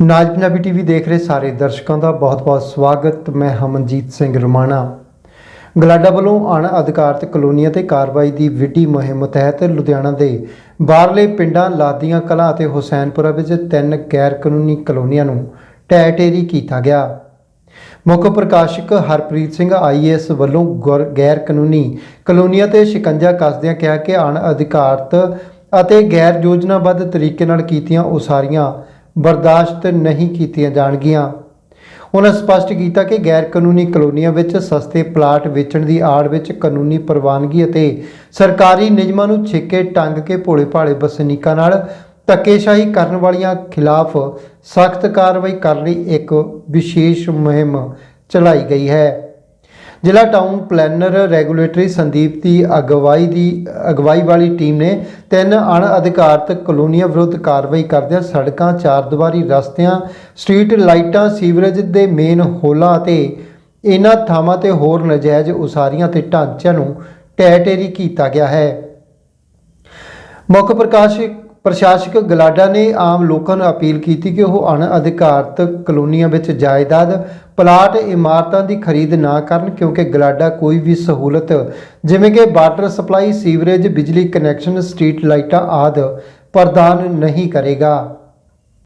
ਨਾਜ Punjabi TV ਦੇਖ ਰਹੇ ਸਾਰੇ ਦਰਸ਼ਕਾਂ ਦਾ ਬਹੁਤ-ਬਹੁਤ ਸਵਾਗਤ। ਮੈਂ ਹਮਨਜੀਤ ਸਿੰਘ ਰਮਾਣਾ। ਗਲਾਡਾ ਵੱਲੋਂ ਅਣ ਅਧਿਕਾਰਤ ਕਲੋਨੀਆਂ ਤੇ ਕਾਰਵਾਈ ਦੀ ਵਿੱਢੀ ਮੁਹਿੰਮ ਤਹਿਤ ਲੁਧਿਆਣਾ ਦੇ ਬਾਹਰਲੇ ਪਿੰਡਾਂ ਲਾਦੀਆਂ ਕਲਾਂ ਅਤੇ ਹੁਸੈਨਪੁਰਾ ਵਿੱਚ ਤਿੰਨ ਗੈਰ ਕਾਨੂੰਨੀ ਕਲੋਨੀਆਂ ਨੂੰ ਢਹਿ ਕੀਤਾ ਗਿਆ। ਮੁੱਖ ਪ੍ਰਕਾਸ਼ਕ ਹਰਪ੍ਰੀਤ ਸਿੰਘ ਆਈਏਐਸ ਵੱਲੋਂ ਗੁਰ- ਗੈਰ ਕਾਨੂੰਨੀ ਕਲੋਨੀਆਂ ਤੇ ਸ਼ਿਕੰਜਾ ਕੱਸਦਿਆਂ ਕਿਹਾ ਕਿ ਅਣ ਅਧਿਕਾਰਤ ਅਤੇ ਗੈਰ ਯੋਜਨਾਬੱਧ ਤਰੀਕੇ ਨਾਲ ਕੀਤੀਆਂ ਉਸਾਰੀਆਂ ਬਰਦਾਸ਼ਤ ਨਹੀਂ ਕੀਤੀਆਂ ਜਾਣਗੀਆਂ। ਉਹਨਾਂ ਸਪਸ਼ਟ ਕੀਤਾ ਕਿ ਗੈਰ ਕਾਨੂੰਨੀ ਕਲੋਨੀਆਂ ਵਿੱਚ ਸਸਤੇ ਪਲਾਟ ਵੇਚਣ ਦੀ ਆੜ ਵਿੱਚ ਕਾਨੂੰਨੀ ਪ੍ਰਵਾਨਗੀ ਅਤੇ ਸਰਕਾਰੀ ਨਿਯਮਾਂ ਨੂੰ ਛਿੱਕੇ ਟੰਗ ਕੇ ਭੋਲੇ ਭਾਲੇ ਵਸਨੀਕਾਂ ਨਾਲ ਧੱਕੇਸ਼ਾਹੀ ਕਰਨ ਵਾਲੀਆਂ ਖਿਲਾਫ ਸਖਤ ਕਾਰਵਾਈ ਕਰਨ ਲਈ ਇੱਕ ਵਿਸ਼ੇਸ਼ ਮੁਹਿੰਮ ਚਲਾਈ ਗਈ ਹੈ। ਜ਼ਿਲ੍ਹਾ ਟਾਊਨ ਪਲੈਨਰ ਰੈਗੂਲੇਟਰੀ ਸੰਦੀਪ ਦੀ ਅਗਵਾਈ ਦੀ, ਅਗਵਾਈ ਵਾਲੀ ਟੀਮ ਨੇ ਤਿੰਨ ਅਣ ਅਧਿਕਾਰਤ ਕਲੋਨੀਆਂ ਵਿਰੁੱਧ ਕਾਰਵਾਈ ਕਰਦਿਆਂ ਸੜਕਾਂ ਚਾਰਦੀਵਾਰੀ ਰਸਤਿਆਂ ਸਟਰੀਟ ਲਾਈਟਾਂ ਸੀਵਰੇਜ ਦੇ ਮੇਨ ਹੋਲਾਂ ਅਤੇ ਇਹਨਾਂ ਥਾਵਾਂ ਤੇ ਹੋਰ ਨਜਾਇਜ਼ ਉਸਾਰੀਆਂ ਤੇ ਢਾਂਚਿਆਂ ਨੂੰ ਟੈਟੇਰੀ ਕੀਤਾ ਗਿਆ ਹੈ। ਮੁੱਖ ਪ੍ਰਕਾਸ਼ਕ ਪ੍ਰਸ਼ਾਸਕ ਗਲਾਡਾ ਨੇ ਆਮ ਲੋਕਾਂ ਨੂੰ ਅਪੀਲ ਕੀਤੀ ਕਿ ਉਹ ਅਣ ਅਧਿਕਾਰਤ ਕਲੋਨੀਆਂ ਵਿੱਚ ਜਾਇਦਾਦ, ਪਲਾਟ, ਇਮਾਰਤਾਂ ਦੀ ਖਰੀਦ ਨਾ ਕਰਨ ਕਿਉਂਕਿ ਗਲਾਡਾ ਕੋਈ ਵੀ ਸਹੂਲਤ, ਜਿਵੇਂ ਕਿ ਵਾਟਰ ਸਪਲਾਈ, ਸੀਵਰੇਜ, ਬਿਜਲੀ ਕਨੈਕਸ਼ਨ, ਸਟਰੀਟ ਲਾਈਟਾਂ ਆਦਿ, ਪ੍ਰਦਾਨ ਨਹੀਂ ਕਰੇਗਾ।